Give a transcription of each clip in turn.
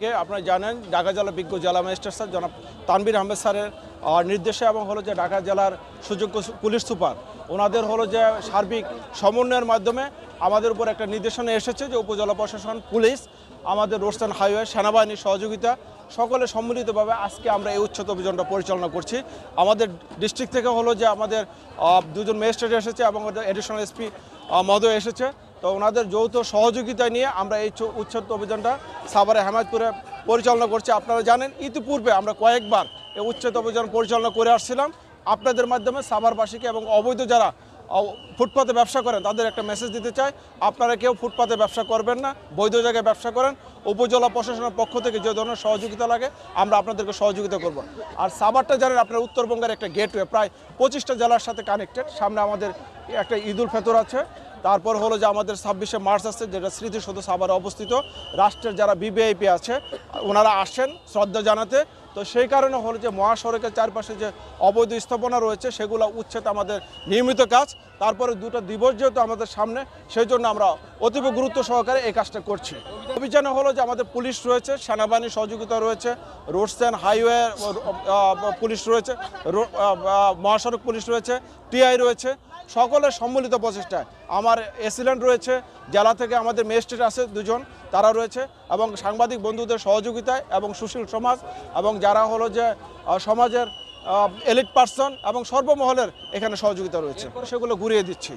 কে আপনারা জানেন, ঢাকা জেলা বিজ্ঞ জেলা ম্যাজিস্ট্রেট স্যার জনাব তানবির আহমেদ স্যারের নির্দেশে এবং হলো যে ঢাকা জেলার সুযোগ্য পুলিশ সুপার। ওনাদের হলো যে সার্বিক সমন্বয়ের মাধ্যমে আমাদের উপর একটা নির্দেশনা এসেছে যে উপজেলা প্রশাসন, পুলিশ, আমাদের রোডস অ্যান্ড হাইওয়ে সেনাবাহিনীর সহযোগিতা সকলে সম্মিলিতভাবে আজকে আমরা এই উচ্ছেদ অভিযানটা পরিচালনা করছি। আমাদের ডিস্ট্রিক্ট থেকে হলো যে আমাদের দুজন ম্যাজিস্ট্রেট এসেছে এবং এডিশনাল এসপি মহোদয় এসেছে। তো ওনাদের যৌথ সহযোগিতা নিয়ে আমরা এই উচ্ছেদ অভিযানটা সাভারে হেমায়তপুরে পরিচালনা করছি। আপনারা জানেন, ইতিপূর্বে আমরা কয়েকবার এই উচ্ছেদ অভিযান পরিচালনা করে আসছিলাম। আপনাদের মাধ্যমে সাভারবাসীকে এবং অবৈধ যারা ফুটপাতে ব্যবসা করেন, তাদের একটা মেসেজ দিতে চাই। আপনারা কেউ ফুটপাতে ব্যবসা করবেন না, বৈধ জায়গায় ব্যবসা করেন। উপজেলা প্রশাসনের পক্ষ থেকে যে ধরনের সহযোগিতা লাগে, আমরা আপনাদেরকে সহযোগিতা করব। আর সাভারটা জানেন, আপনার উত্তরবঙ্গের একটা গেটওয়ে প্রায় পঁচিশটা জেলার সাথে কানেক্টেড সামনে আমাদের একটা ঈদুল ফেতর আছে। তারপর হলো যে আমাদের ছাব্বিশে মার্চ আছে, যেটা স্মৃতিসৌধ সাভারে অবস্থিত। রাষ্ট্রের যারা বিবিআইপি আছে, ওনারা আসেন শ্রদ্ধা জানাতে। তো সেই কারণে হলো যে মহাসড়কের চারপাশে যে অবৈধ স্থাপনা রয়েছে, সেগুলো উচ্ছেদ আমাদের নিয়মিত কাজ। তারপরে দুটো দিবস যেহেতু আমাদের সামনে, সেই জন্য আমরা অতীব গুরুত্ব সহকারে এই কাজটা করছি। অভিযানে হলো যে আমাদের পুলিশ রয়েছে সেনাবাহিনীর সহযোগিতা রয়েছে, রোডস অ্যান্ড হাইওয়ে পুলিশ রয়েছে মহাসড়ক পুলিশ রয়েছে, টিআই রয়েছে। সকলের সম্মিলিত প্রচেষ্টায়। আমার এসিলেন্ট রয়েছে, জেলা থেকে আমাদের ম্যাজিস্ট্রেট আছে দুজন তারা রয়েছে এবং সাংবাদিক বন্ধুদের সহযোগিতায় এবং সুশীল সমাজ এবং যারা হলো যে সমাজের এলিট পার্সন এবং সর্বমহলের এখানে সহযোগিতা রয়েছে। সেগুলো ঘুরিয়ে দিচ্ছি।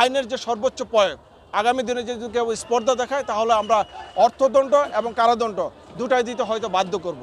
আইনের যে সর্বোচ্চ প্রয়োগ, আগামী দিনে যদি কেউ স্পর্ধা দেখায়, তাহলে আমরা অর্থদণ্ড এবং কারাদণ্ড দুটাই দিতে হয়তো বাধ্য করব।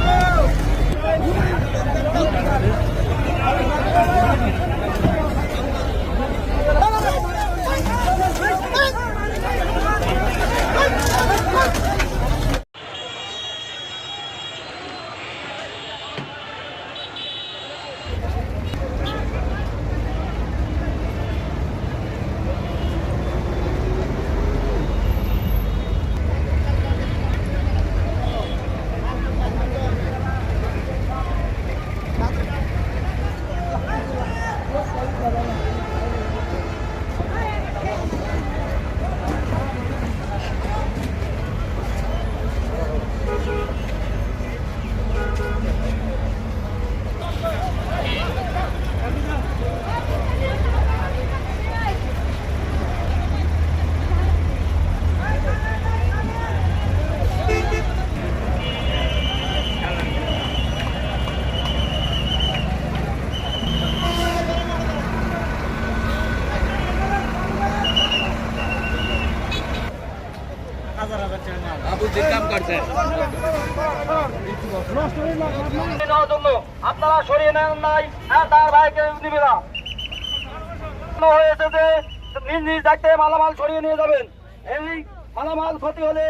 জন্য আপনারা সরিয়ে নেন নাই, আর তার ভাইকে নিবে না হয়েছে যে নিজ নিজ দায়িত্বে মালামাল সরিয়ে নিয়ে যাবেন। এই মালামাল ক্ষতি হলে